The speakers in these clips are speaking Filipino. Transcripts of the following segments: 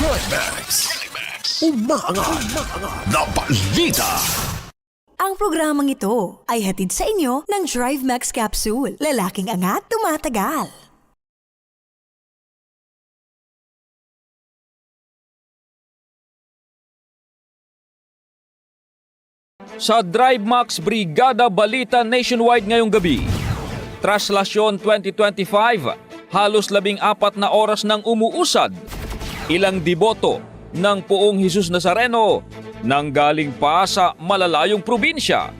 Trimax. Umaangat. Na balita. Ang programang ito ay hatid sa inyo ng Drive Max Capsule. Lalaking angat, tumatagal. Sa Drive Max Brigada Balita Nationwide ngayong gabi. Traslasyon 2025, halos labing apat na oras nang umuusad. Ilang diboto ng poong Jesus Nazareno nang galing pa sa malalayong probinsya.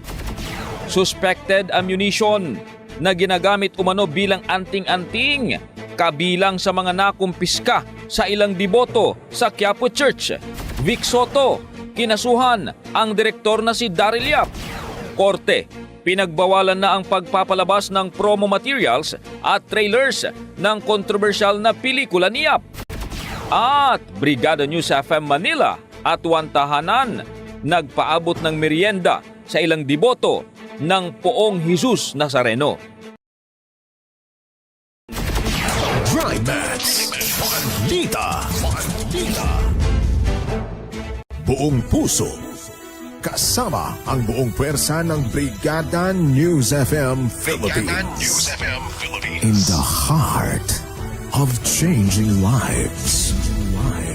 Suspected ammunition na ginagamit umano bilang anting-anting kabilang sa mga nakumpiska sa ilang diboto sa Quiapo Church. Vic Soto, kinasuhan ang direktor na si Daryl Yap. Korte, pinagbawalan na ang pagpapalabas ng promo materials at trailers ng kontrobersyal na pelikula ni Yap. At Brigada News FM Manila at Wantahanan nagpaabot ng merienda sa ilang diboto ng Poong Jesus Nazareno. Trimax. Balita. Balita. Buong puso. Kasama ang buong pwersa ng Brigada News FM Philippines. In the heart of changing lives.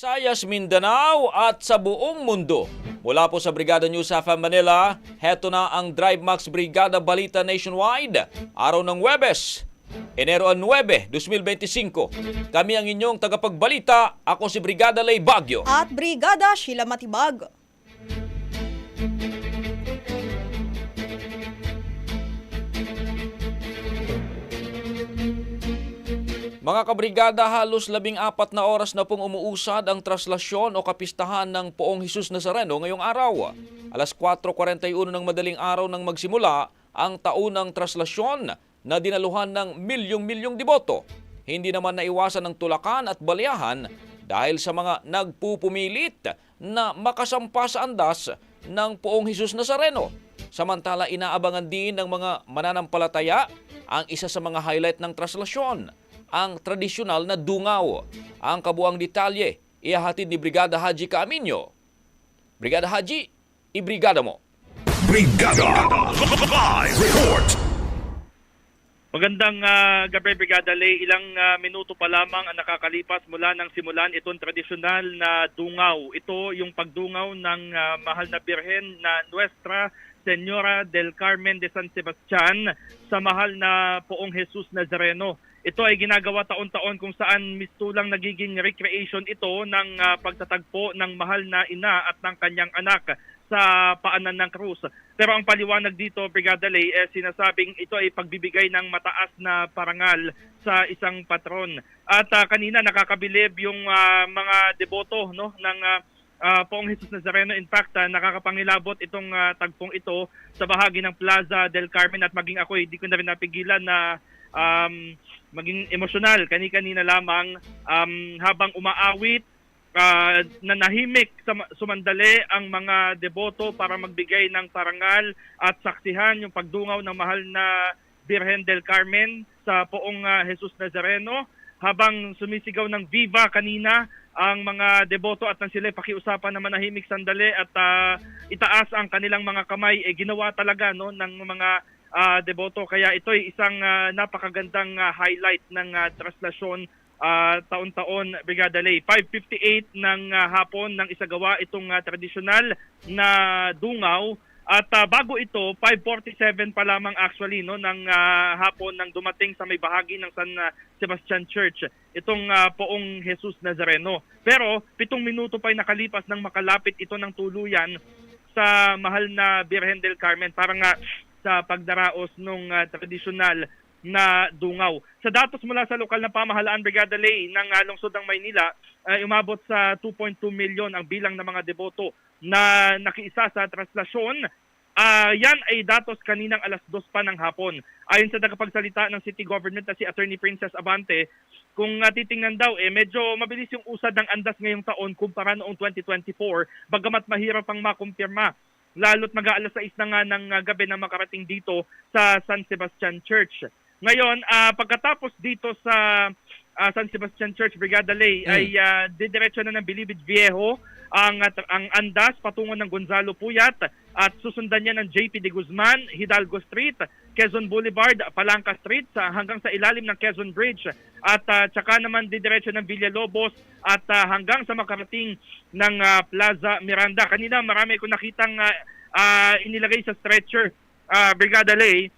Sayas Mindanao at sa buong mundo. Mula po sa Brigada News FM Manila, heto na ang Drive Max Brigada Balita Nationwide. Araw ng Webes, Enero 9, 2025. Kami ang inyong tagapagbalita. Ako si Brigada Lay Bagyo. At Brigada Sheila Matibag. Mga kabrigada, halos labing apat na oras na pong umuusad ang traslasyon o kapistahan ng Poong Jesus Nazareno ngayong araw. Alas 4.41 ng madaling araw nang magsimula ang taunang traslasyon na dinaluhan ng milyong-milyong deboto. Hindi naman naiwasan ng tulakan at baliyahan dahil sa mga nagpupumilit na makasampa sa andas ng Poong Jesus Nazareno. Samantala inaabangan din ng mga mananampalataya ang isa sa mga highlight ng traslasyon ang tradisyonal na dungaw. Ang kabuang detalye, ihahatid ni Brigada Haji Kaaminyo. Brigada Haji, ibrigada mo. Brigada. Live report. Magandang ah, gabi, Brigada Lay. Ilang ah, minuto pa lamang ang nakakalipas mula ng simulan itong tradisyonal na dungaw. Ito yung pagdungaw ng ah, mahal na birhen na Nuestra Señora del Carmen de San Sebastian sa mahal na poong Jesus Nazareno. Ito ay ginagawa taon-taon kung saan mistulang nagiging recreation ito ng ah, pagtatagpo ng mahal na ina at ng kanyang anak sa paanan ng krus. Pero ang paliwanag dito, Brigada Lay, eh, sinasabing ito ay pagbibigay ng mataas na parangal sa isang patron. At ah, kanina nakakabilib yung ah, mga deboto no, ng ah, ah, Poong Jesus Nazareno. In fact, ah, nakakapangilabot itong ah, tagpong ito sa bahagi ng Plaza del Carmen at maging ako, hindi ko na rin napigilan na um, maging emosyonal. Kani-kanina lamang um, habang umaawit ah, nanahimik sa- sumandali ang mga deboto para magbigay ng parangal at saksihan yung pagdungaw ng mahal na Birhen del Carmen sa poong ah, Jesus Nazareno habang sumisigaw ng Viva kanina ang mga deboto at nang sila pakiusapan na manahimik sandali at ah, itaas ang kanilang mga kamay eh ginawa talaga no ng mga ah, deboto kaya ito ay isang ah, napakagandang ah, highlight ng ah, traslasyon ah, taon-taon Brigada Lay. 5.58 ng ah, hapon nang isagawa itong ah, tradisyonal na dungaw at ah, bago ito 5.47 pa lamang actually no ng ah, hapon nang dumating sa may bahagi ng San Sebastian Church itong ah, poong Jesus Nazareno. Pero pitong minuto pa ay nakalipas nang makalapit ito ng tuluyan sa mahal na Birhen del Carmen para nga sa pagdaraos ng tradisyonal na dungaw. Sa datos mula sa lokal na pamahalaan Brigada Lay ng ah, lungsod ng Maynila, ay umabot sa 2.2 milyon ang bilang ng mga deboto na nakiisa sa traslasyon. Ah, yan ay datos kaninang alas dos pa ng hapon. Ayon sa tagapagsalita ng city government na si Attorney Princess Abante, kung uh, titingnan daw, eh, medyo mabilis yung usad ng andas ngayong taon kumpara noong 2024, bagamat mahirap pang makumpirma. Lalo't mag-aalas 6 na nga ng uh, gabi na makarating dito sa San Sebastian Church. Ngayon, ah, pagkatapos dito sa ah, San Sebastian Church, Brigada Lay, ay uh, didiretso na ng Bilibid Viejo ang, at- ang andas patungo ng Gonzalo Puyat at susundan niya ng JP de Guzman, Hidalgo Street, Quezon Boulevard, Palangka Street sa hanggang sa ilalim ng Quezon Bridge at ah, tsaka naman didiretso ng Villalobos at ah, hanggang sa makarating ng ah, Plaza Miranda. Kanina marami ko nakitang ah, ah, inilagay sa stretcher ah, Brigada Lay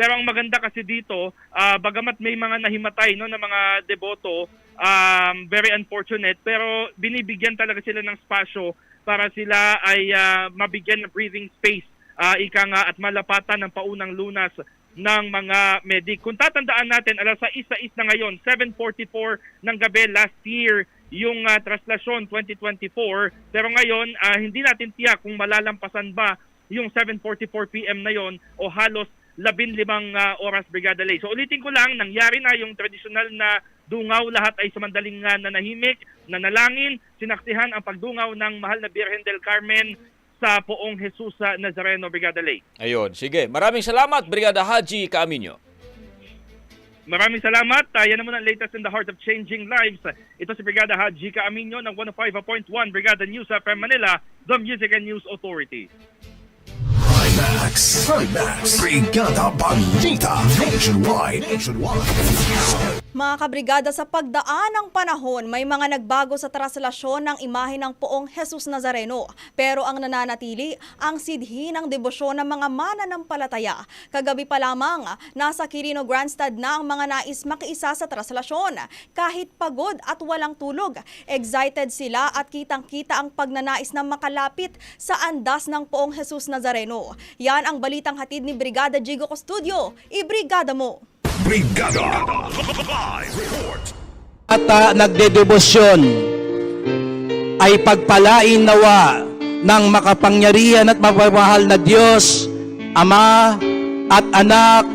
pero ang maganda kasi dito, ah, bagamat may mga nahimatay no, na mga deboto, um, very unfortunate, pero binibigyan talaga sila ng spasyo para sila ay ah, mabigyan ng breathing space, ah, ika nga, at malapatan ng paunang lunas ng mga medic. Kung tatandaan natin, alas 6 na ngayon, 7.44 ng gabi last year, yung ah, traslasyon 2024. Pero ngayon, ah, hindi natin tiyak kung malalampasan ba yung 7.44 p.m. na yon o halos labin limang ah, oras Brigada Lay. So ulitin ko lang, nangyari na yung tradisyonal na dungaw, lahat ay samandaling uh, nanahimik, nanalangin, sinaksihan ang pagdungaw ng mahal na Birhen del Carmen sa poong Jesus sa Nazareno, Brigada Lay. Ayun, sige. Maraming salamat, Brigada Haji Kaaminyo. Maraming salamat. Uh, yan naman ang latest in the heart of changing lives. Ito si Brigada Haji Kaaminyo ng 105.1 Brigada News FM Manila, the Music and News Authority. Max, Max, Brigada Balita Nationwide. Nationwide. Mga kabrigada, sa pagdaan ng panahon, may mga nagbago sa traslasyon ng imahe ng poong Jesus Nazareno. Pero ang nananatili, ang sidhi ng debosyon ng mga mananampalataya. Kagabi pa lamang, nasa Quirino Grandstand na ang mga nais makiisa sa traslasyon. Kahit pagod at walang tulog, excited sila at kitang-kita ang pagnanais na makalapit sa andas ng poong Jesus Nazareno. Yan ang balitang hatid ni Brigada Jigo Custodio. Ibrigada mo! Brigada Live Report. at uh, nagdedebosyon ay pagpalain nawa ng makapangyarihan at mapagmahal na Diyos, Ama at Anak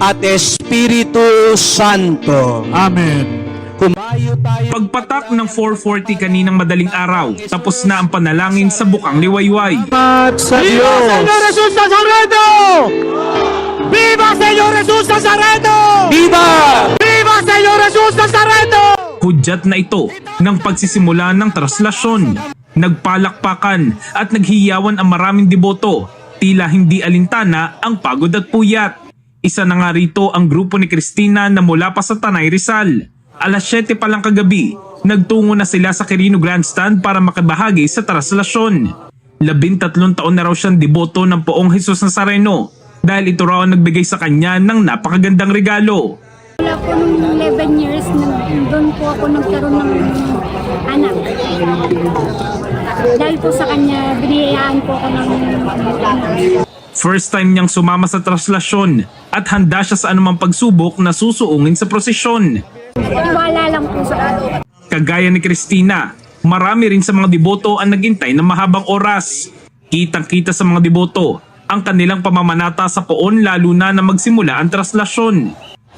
at Espiritu Santo. Amen. Kumayo tayo Pagpatak ng 4.40 kaninang madaling araw, tapos na ang panalangin sa bukang liwayway. at sa Diyos. Señor Jesus Nazareno! Viva Señor Jesus Nazareno! Viva! Viva Señor Jesus Nazareno! Hudyat na ito ng pagsisimula ng traslasyon. Nagpalakpakan at naghiyawan ang maraming deboto. Tila hindi alintana ang pagod at puyat. Isa na nga rito ang grupo ni Christina na mula pa sa Tanay Rizal. Alas 7 pa lang kagabi, nagtungo na sila sa Quirino Grandstand para makibahagi sa traslasyon. Labintatlong taon na raw siyang deboto ng poong Jesus Nazareno dahil ito raw ang nagbigay sa kanya ng napakagandang regalo. Wala po nung 11 years, doon po ako nagkaroon ng anak. Dahil po sa kanya, biniyayaan po ako ng anak. First time niyang sumama sa traslasyon at handa siya sa anumang pagsubok na susuungin sa prosesyon. Wala lang po sa akin. Kagaya ni Christina, marami rin sa mga deboto ang naghintay ng mahabang oras. Kitang-kita sa mga deboto ang kanilang pamamanata sa poon lalo na na magsimula ang traslasyon.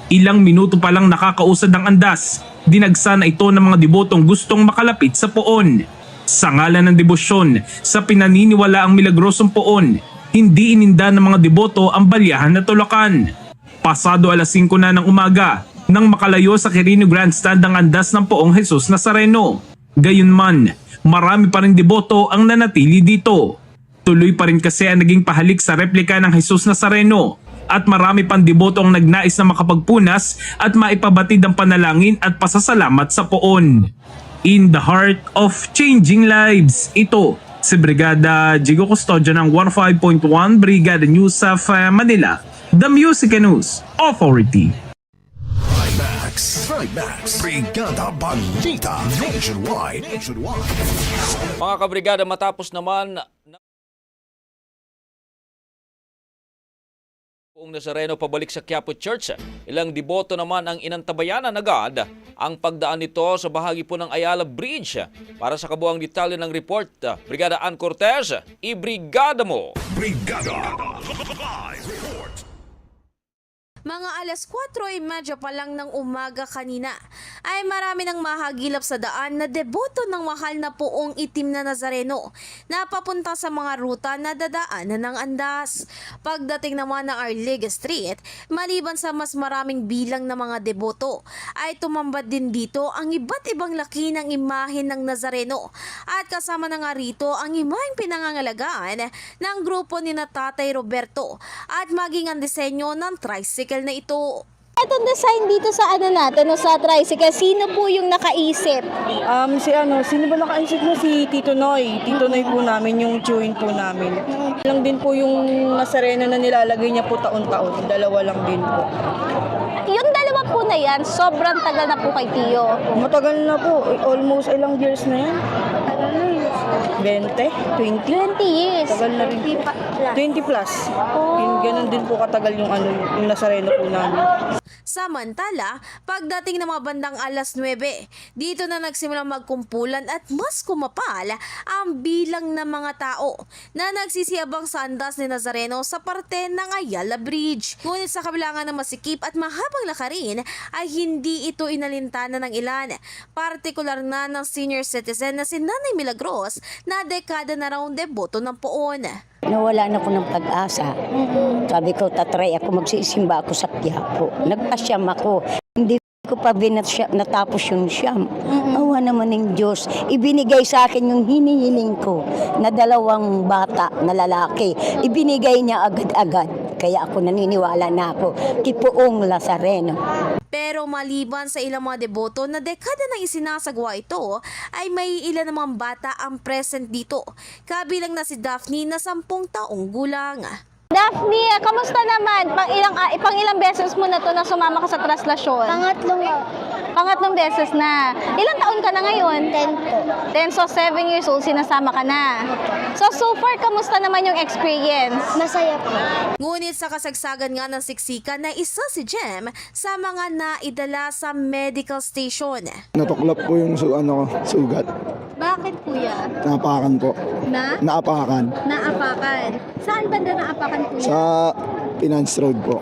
Ilang minuto pa lang nakakausad ang andas, dinagsa na ito ng mga debotong gustong makalapit sa poon. Sa ngalan ng debosyon, sa pinaniniwala ang milagrosong poon, hindi ininda ng mga deboto ang balyahan na tulakan. Pasado alas 5 na ng umaga, nang makalayo sa Quirino Grandstand ang andas ng poong Jesus Nazareno. Gayunman, marami pa rin deboto ang nanatili dito. Tuloy pa rin kasi ang naging pahalik sa replika ng Jesus Nazareno at marami pang deboto ang nagnais na makapagpunas at maipabatid ang panalangin at pasasalamat sa poon. In the heart of changing lives, ito si Brigada Jigo Custodio ng 15.1 Brigada News of Manila, the Music News Authority. Max, Max, Brigada Balita Nationwide. Nationwide. Mga kabrigada, matapos naman Kung Nazareno pabalik sa Quiapo Church, ilang deboto naman ang inantabayanan agad ang pagdaan nito sa bahagi po ng Ayala Bridge. Para sa kabuang detalye ng report, Brigada Ann Cortez, ibrigada mo! Brigada Live. Mga alas 4.30 pa lang ng umaga kanina ay marami nang mahagilap sa daan na deboto ng mahal na poong itim na Nazareno na papunta sa mga ruta na dadaanan ng andas. Pagdating naman ng Arliga Street, maliban sa mas maraming bilang ng mga deboto, ay tumambad din dito ang iba't ibang laki ng imahen ng Nazareno at kasama na nga rito ang imaheng pinangangalagaan ng grupo ni na Tatay Roberto at maging ang disenyo ng tricycle na ito. Itong design dito sa ano natin, no, sa tricycle, sino po yung nakaisip? Um, si ano, sino ba nakaisip na si Tito Noy? Tito Noy po namin, yung chewing po namin. Lang din po yung masarena na nilalagay niya po taon-taon. Dalawa lang din po. Yung dalawa po na yan, sobrang tagal na po kay Tio. Matagal na po. Almost ilang years na yan. 20? 20? 20 years. Tagal na rin. 20 plus. Yung ganun din po katagal yung ano, yung nasarena po namin. Samantala, pagdating ng mga bandang alas 9, dito na nagsimulang magkumpulan at mas kumapal ang bilang ng mga tao na nagsisiyabang sa ni Nazareno sa parte ng Ayala Bridge. Ngunit sa kabilangan ng masikip at mahabang lakarin ay hindi ito inalintana ng ilan. Partikular na ng senior citizen na si Nanay Milagros na dekada na raw deboto ng poon. Nawala na ko ng pag-asa. Sabi ko, tatry ako, magsisimba ako sa Quiapo. Nagpasyam ako. Hindi ko pa binat natapos yung siyam. Awa naman ng Diyos. Ibinigay sa akin yung hinihiling ko na dalawang bata na lalaki. Ibinigay niya agad-agad. Kaya ako naniniwala na ako. Kipoong Lazareno. Pero maliban sa ilang mga deboto na dekada nang isinasagwa ito, ay may ilan namang bata ang present dito. Kabilang na si Daphne na sampung taong gulang. Daphne, kamusta naman? Pang ilang, ah, pang ilang beses mo na to na sumama ka sa traslasyon? Pangatlong Pangatlong beses na. Ilang taon ka na ngayon? 10 po. 10, so 7 years old, sinasama ka na. So, so far, kamusta naman yung experience? Masaya po. Ngunit sa kasagsagan nga ng siksikan na isa si Jem sa mga naidala sa medical station. Natuklap po yung su ano, sugat. Bakit kuya? Naapakan po. Na? Naapakan. Naapakan. Saan banda naapakan? Sa Finance Road po.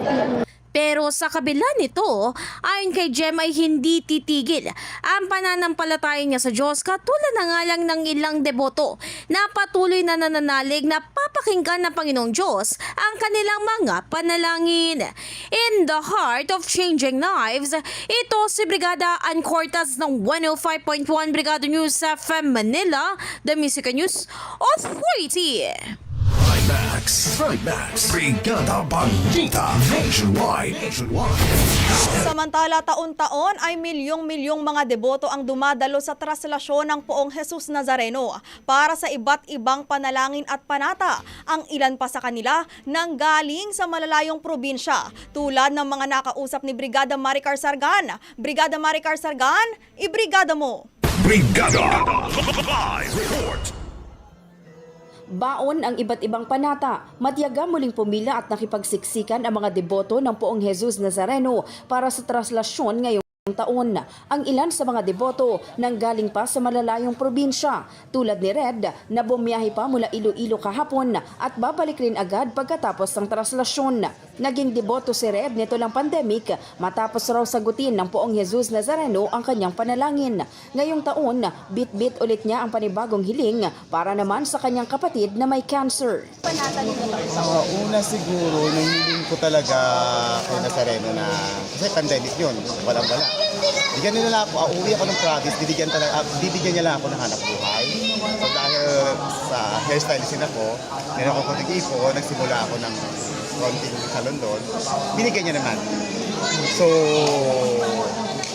Pero sa kabila nito, ayon kay Jem ay hindi titigil ang pananampalataya niya sa Diyos katulad na nga lang ng ilang deboto na patuloy na nananalig na papakinggan ng Panginoong Diyos ang kanilang mga panalangin. In the heart of changing lives, ito si Brigada Ann Cortez ng 105.1 Brigada News FM Manila, The Music News Authority. Trimax. Trimax. Brigada Balita Nationwide. Nationwide. Samantala, taon-taon ay milyong-milyong mga deboto ang dumadalo sa traslasyon ng poong Jesus Nazareno para sa iba't ibang panalangin at panata. Ang ilan pa sa kanila nang galing sa malalayong probinsya tulad ng mga nakausap ni Brigada Maricar Sargan. Brigada Maricar Sargan, ibrigada mo! Brigada Live Report. Baon ang iba't ibang panata. Matyaga muling pumila at nakipagsiksikan ang mga deboto ng poong Jesus Nazareno para sa traslasyon ngayong taon. Ang ilan sa mga deboto nang galing pa sa malalayong probinsya tulad ni Red na bumiyahe pa mula Iloilo kahapon at babalik rin agad pagkatapos ng traslasyon. Naging deboto si Red nito lang pandemic matapos raw sagutin ng poong Jesus Nazareno ang kanyang panalangin. Ngayong taon, bit-bit ulit niya ang panibagong hiling para naman sa kanyang kapatid na may cancer. Ah, una siguro, nahiling ko talaga kay Nazareno na, kasi pandemic yun, walang wala. Bigyan nila lang ako, ah, uwi ako ng province, bibigyan, talaga, ah, bibigyan niya lang ako ng hanap buhay. So dahil sa hairstylist din ako, meron ako konting ipon, nagsimula ako ng konting salon doon, binigyan niya naman. So,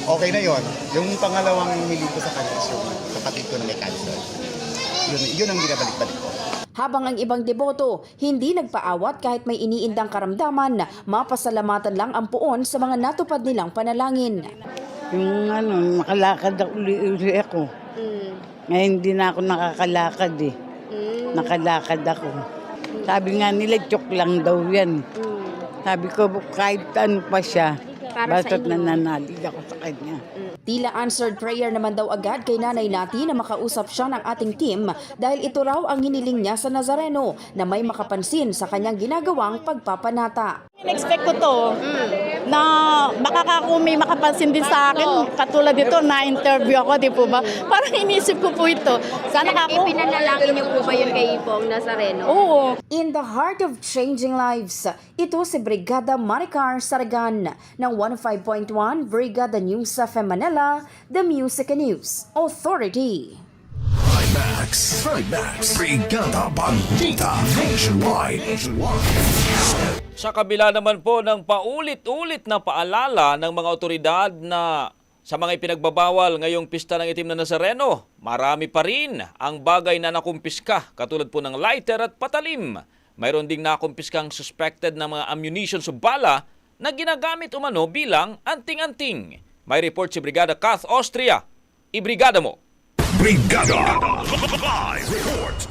okay na yon. Yung pangalawang hiling ko sa kanya is yung kapatid ko na may cancer. Yun, yun ang binabalik-balik ko. Habang ang ibang deboto, hindi nagpaawat kahit may iniindang karamdaman, mapasalamatan lang ang puon sa mga natupad nilang panalangin. Yung ano, makalakad ako uli ako. Ngayon hindi na ako nakakalakad eh. Nakalakad ako. Sabi nga nila, joke lang daw yan. Sabi ko, kahit ano pa siya, Para sa basta't inyo. nananalig ako sa kanya. Tila answered prayer naman daw agad kay Nanay Nati na makausap siya ng ating team dahil ito raw ang hiniling niya sa Nazareno na may makapansin sa kanyang ginagawang pagpapanata. In-expect ko to na baka may makapansin din sa akin. Katulad dito, na-interview ako, di po ba? Parang inisip ko po ito. Sana ako... Pinanalangin niyo po ba yun kay Pong Nazareno? Oo. In the heart of changing lives, ito si Brigada Maricar Saragan ng 105.1 Brigada News sa Manila, The Music and News Authority. Trimax. Trimax. Brigada Balita. Nationwide. Nationwide. Sa kabila naman po ng paulit-ulit na paalala ng mga otoridad na sa mga ipinagbabawal ngayong pista ng itim na Nazareno, marami pa rin ang bagay na nakumpiska katulad po ng lighter at patalim. Mayroon ding nakumpiskang suspected na mga ammunition o bala na ginagamit umano bilang anting-anting. May report si Brigada Kath Austria. Ibrigada mo! Brigada. Live report.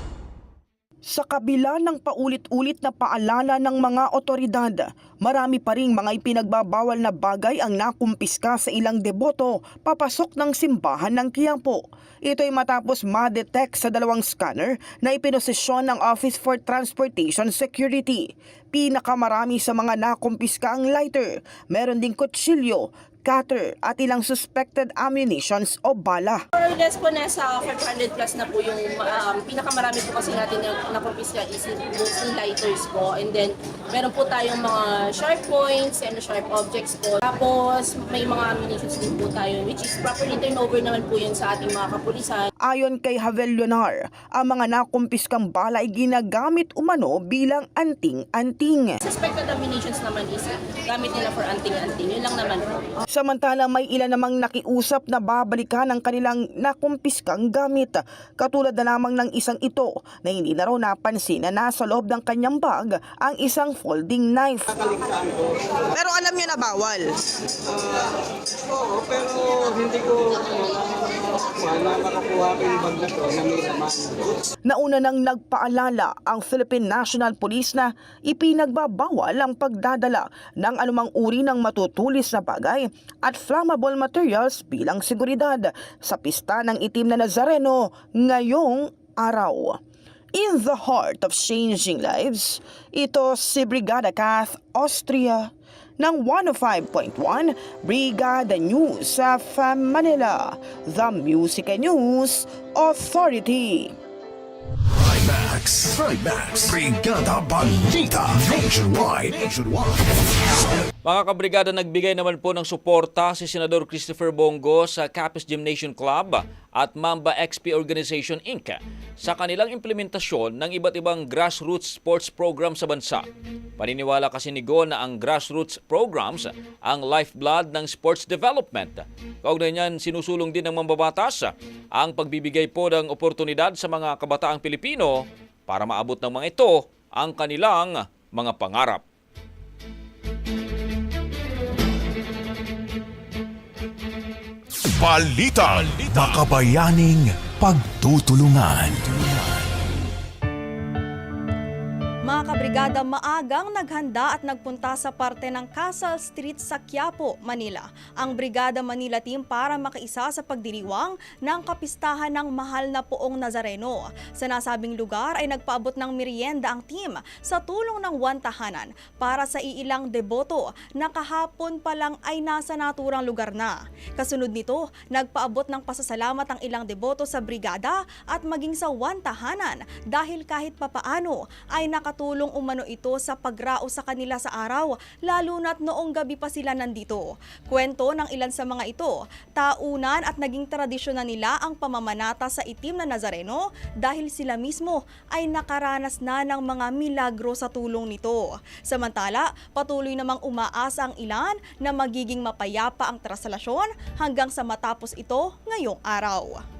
Sa kabila ng paulit-ulit na paalala ng mga otoridad, marami pa ring mga ipinagbabawal na bagay ang nakumpiska sa ilang deboto papasok ng simbahan ng Quiapo. Ito'y matapos ma-detect sa dalawang scanner na ipinosisyon ng Office for Transportation Security. Pinakamarami sa mga nakumpiska ang lighter, meron ding kutsilyo, cutter at ilang suspected ammunitions o bala. More or less po nasa 500 plus na po yung um, pinakamarami po kasi natin na nakumpiska is mostly lighters po. And then meron po tayong mga sharp points and sharp objects po. Tapos may mga ammunitions din po tayo which is properly turnover naman po yun sa ating mga kapulisan. Ayon kay Havel Leonar, ang mga nakumpiskang bala ay ginagamit umano bilang anting-anting. Suspected ammunitions naman is gamit nila for anting-anting. Yun lang naman po. Samantala may ilan namang nakiusap na babalikan ang kanilang nakumpiskang gamit. Katulad na lamang ng isang ito na hindi na raw napansin na nasa loob ng kanyang bag ang isang folding knife. Pero alam niyo na bawal. Oo, pero hindi ko na makakuha ko yung bag na to na may laman. Nauna nang nagpaalala ang Philippine National Police na ipinagbabawal ang pagdadala ng anumang uri ng matutulis na bagay at flammable materials bilang seguridad sa pista ng itim na Nazareno ngayong araw. In the heart of changing lives, ito si Brigada Kath Austria ng 105.1 Brigada News sa Manila, The Music and News Authority. Trimax. Trimax. Brigada Balita. Nationwide. Nationwide. Mga kabrigada, nagbigay naman po ng suporta si Senador Christopher Bongo sa Capiz Gymnasium Club at Mamba XP Organization Inc. sa kanilang implementasyon ng iba't ibang grassroots sports program sa bansa. Paniniwala kasi ni Go na ang grassroots programs ang lifeblood ng sports development. Kaugnay niyan, sinusulong din ng mambabatas ang pagbibigay po ng oportunidad sa mga kabataang Pilipino para maabot ng mga ito ang kanilang mga pangarap. Balita. Makabayaning pagtutulungan. Mga kabrigada, maagang naghanda at nagpunta sa parte ng Castle Street sa Quiapo, Manila. Ang Brigada Manila Team para makaisa sa pagdiriwang ng kapistahan ng mahal na poong Nazareno. Sa nasabing lugar ay nagpaabot ng merienda ang team sa tulong ng one tahanan para sa iilang deboto na kahapon pa lang ay nasa naturang lugar na. Kasunod nito, nagpaabot ng pasasalamat ang ilang deboto sa brigada at maging sa one tahanan dahil kahit papaano ay nakatulong umano ito sa pagrao sa kanila sa araw, lalo na't noong gabi pa sila nandito. Kwento ng ilan sa mga ito, taunan at naging tradisyon na nila ang pamamanata sa itim na Nazareno dahil sila mismo ay nakaranas na ng mga milagro sa tulong nito. Samantala, patuloy namang umaasa ang ilan na magiging mapayapa ang trasalasyon hanggang sa matapos ito ngayong araw.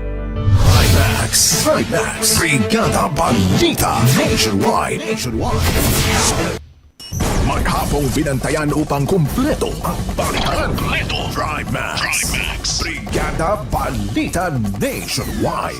Trimax. Trimax. Brigada Balita. Nationwide. Nationwide. Maghapong binantayan upang kumpleto ang balitan. Kumpleto. Trimax. Trimax. Brigada Balita Nationwide.